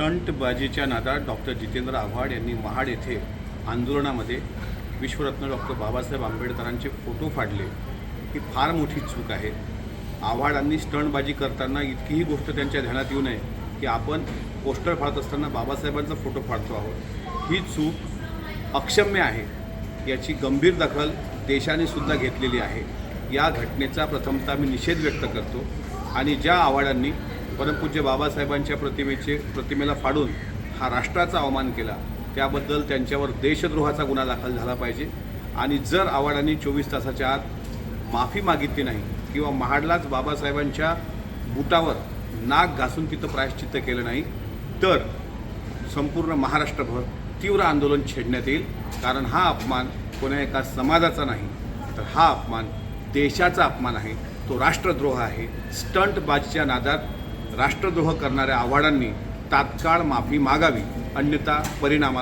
स्टंटबाजीच्या नादात डॉक्टर जितेंद्र आव्हाड यांनी महाड येथे आंदोलनामध्ये विश्वरत्न डॉक्टर बाबासाहेब आंबेडकरांचे फोटो फाडले. ही फार मोठी चूक आहे. आव्हाडांनी स्टंटबाजी करताना इतकीही गोष्ट त्यांच्या ध्यानात येऊ नये की आपण पोस्टर फाडत असताना बाबासाहेबांचा फोटो फाडतो आहोत. ही चूक अक्षम्य आहे. याची गंभीर दखल देशाने सुद्धा घेतलेली आहे. या घटनेचा प्रथमतः मी निषेध व्यक्त करतो आणि ज्या आव्हाडांनी परमपूज्य बाबासाहेबांच्या प्रतिमेचे प्रतिमेला फाडून हा राष्ट्राचा अवमान केला त्याबद्दल त्यांच्यावर देशद्रोहाचा गुन्हा दाखल झाला पाहिजे. आणि जर आव्हाडांनी चोवीस तासाच्या आत माफी मागितली नाही किंवा महाडलाच बाबासाहेबांच्या बुटावर नाक घासून तिथं प्रायश्चित्त केलं नाही तर संपूर्ण महाराष्ट्रभर तीव्र आंदोलन छेडण्यात येईल. कारण हा अपमान कोण्या एका समाजाचा नाही तर हा अपमान देशाचा अपमान आहे. तो राष्ट्रद्रोह आहे. स्टंटबाजीच्या नादात राष्ट्रद्रोह करणाऱ्या आव्हाडांनी तात्काळ माफी मागावी अन्यथा परिणामाला